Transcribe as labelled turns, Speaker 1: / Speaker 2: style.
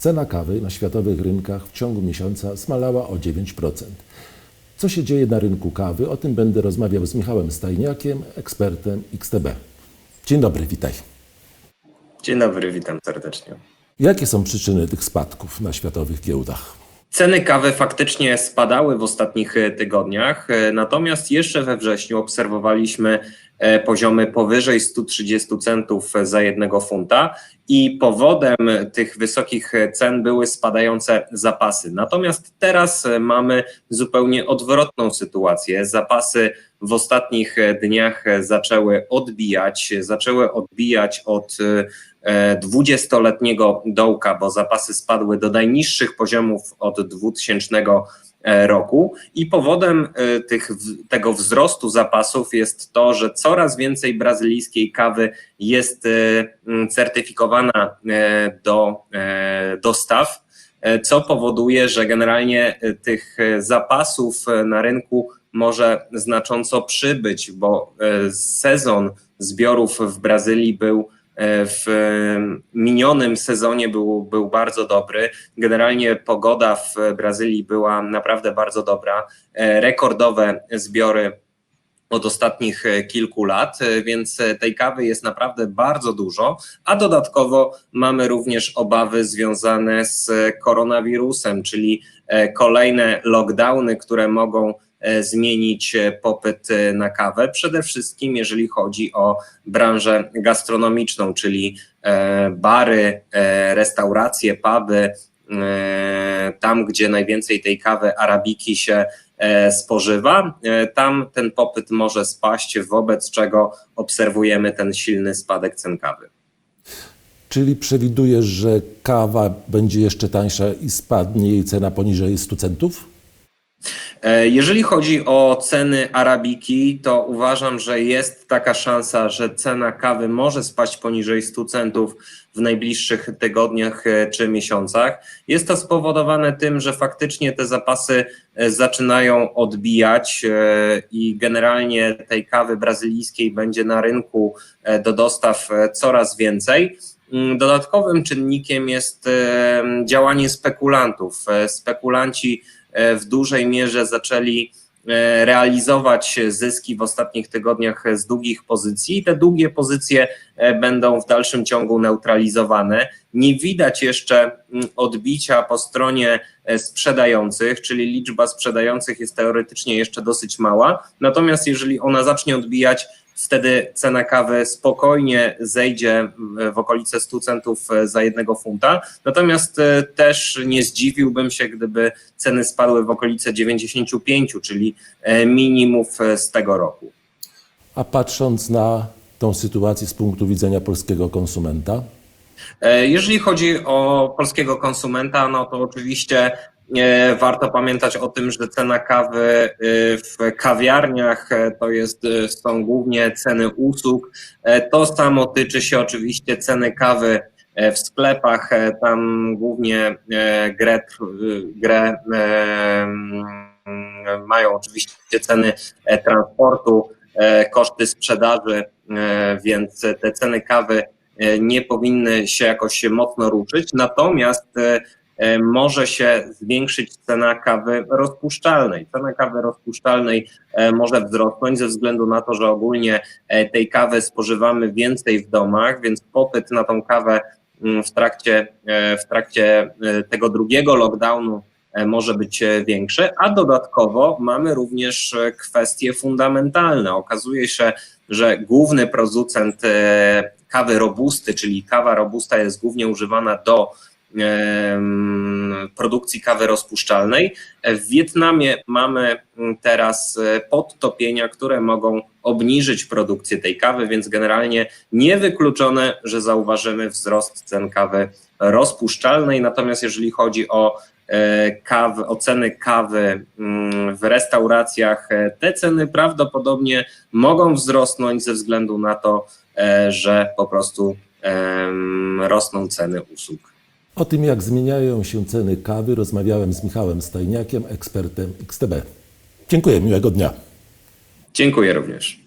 Speaker 1: Cena kawy na światowych rynkach w ciągu miesiąca zmalała o 9%. Co się dzieje na rynku kawy? O tym będę rozmawiał z Michałem Stajniakiem, ekspertem XTB. Dzień dobry, witaj.
Speaker 2: Dzień dobry, witam serdecznie.
Speaker 1: Jakie są przyczyny tych spadków na światowych giełdach?
Speaker 2: Ceny kawy faktycznie spadały w ostatnich e, tygodniach, e, natomiast jeszcze we wrześniu obserwowaliśmy poziomy powyżej 130 centów za jednego funta i powodem tych wysokich cen były spadające zapasy. Natomiast teraz e, mamy zupełnie odwrotną sytuację. Zapasy w ostatnich e, dniach e, zaczęły odbijać, zaczęły odbijać od e, 20-letniego dołka, bo zapasy spadły do najniższych poziomów od 2000 roku i powodem e, tych, tego wzrostu zapasów jest to, że coraz więcej brazylijskiej kawy jest e, certyfikowana e, do e, dostaw, e, co powoduje, że generalnie e, tych e, zapasów e, na rynku może znacząco przybyć, bo e, sezon zbiorów w Brazylii był e, w e, minionym sezonie był, był bardzo dobry. Generalnie pogoda w Brazylii była naprawdę bardzo dobra. E, Rekordowe zbiory od ostatnich e, kilku lat, więc tej kawy jest naprawdę bardzo dużo, a dodatkowo mamy również obawy związane z koronawirusem, czyli kolejne lockdowny, które mogą zmienić e, popyt e, na kawę, przede wszystkim jeżeli chodzi o branżę gastronomiczną, czyli e, bary, e, restauracje, puby, e, tam gdzie najwięcej tej kawy arabiki się e, spożywa, e, tam ten popyt może spaść, wobec czego obserwujemy ten silny spadek cen kawy.
Speaker 1: Czyli przewidujesz, że kawa będzie jeszcze tańsza i spadnie jej cena poniżej 100 centów?
Speaker 2: E, Jeżeli chodzi o ceny arabiki, to uważam, że jest taka szansa, że cena kawy może spaść poniżej 100 centów w najbliższych tygodniach e, czy miesiącach. Jest to spowodowane tym, że faktycznie te zapasy e, zaczynają odbijać i generalnie tej kawy brazylijskiej będzie na rynku do dostaw coraz więcej. Mm, Dodatkowym czynnikiem jest działanie spekulantów. Spekulanci w dużej mierze zaczęli e, realizować zyski w ostatnich tygodniach z długich pozycji. i Te długie pozycje e, będą w dalszym ciągu neutralizowane. Nie widać jeszcze mm, odbicia po stronie e, sprzedających, czyli liczba sprzedających jest teoretycznie jeszcze dosyć mała. Natomiast jeżeli ona zacznie odbijać, wtedy cena kawy spokojnie zejdzie w okolice 100 centów e, za jednego funta. Natomiast e, też nie zdziwiłbym się, gdyby ceny spadły w okolice 95, czyli e, minimów z tego roku.
Speaker 1: A patrząc na tą sytuację z punktu widzenia polskiego konsumenta,
Speaker 2: Jeżeli chodzi o polskiego konsumenta, no to oczywiście warto pamiętać o tym, że cena kawy e, w kawiarniach e, to jest, e, są głównie ceny usług. E, To samo tyczy się oczywiście ceny kawy e, w sklepach. E, Tam głównie e, grę, grę e, mają oczywiście ceny e, transportu, e, koszty sprzedaży, e, więc te ceny kawy e, nie powinny się jakoś mocno ruszyć, natomiast e, e, może się zwiększyć cena kawy rozpuszczalnej. Cena kawy rozpuszczalnej e, może wzrosnąć ze względu na to, że ogólnie e, tej kawy spożywamy więcej w domach, więc popyt na tą kawę mm, w trakcie, e, w trakcie e, tego drugiego lockdownu e, może być e, większy, a dodatkowo mamy również e, kwestie fundamentalne. Okazuje się, że główny producent e, kawy robusty, czyli kawa robusta jest głównie używana do produkcji kawy rozpuszczalnej. W Wietnamie mamy mm, teraz e, podtopienia, które mogą obniżyć produkcję tej kawy, więc generalnie niewykluczone, że zauważymy wzrost cen kawy rozpuszczalnej. Natomiast jeżeli chodzi o e, kawy, o ceny kawy mm, w restauracjach, e, te ceny prawdopodobnie mogą wzrosnąć ze względu na to, że po prostu rosną ceny usług.
Speaker 1: O tym jak zmieniają się ceny kawy rozmawiałem z Michałem Stajniakiem, ekspertem XTB. Dziękuję, miłego dnia.
Speaker 2: Dziękuję również.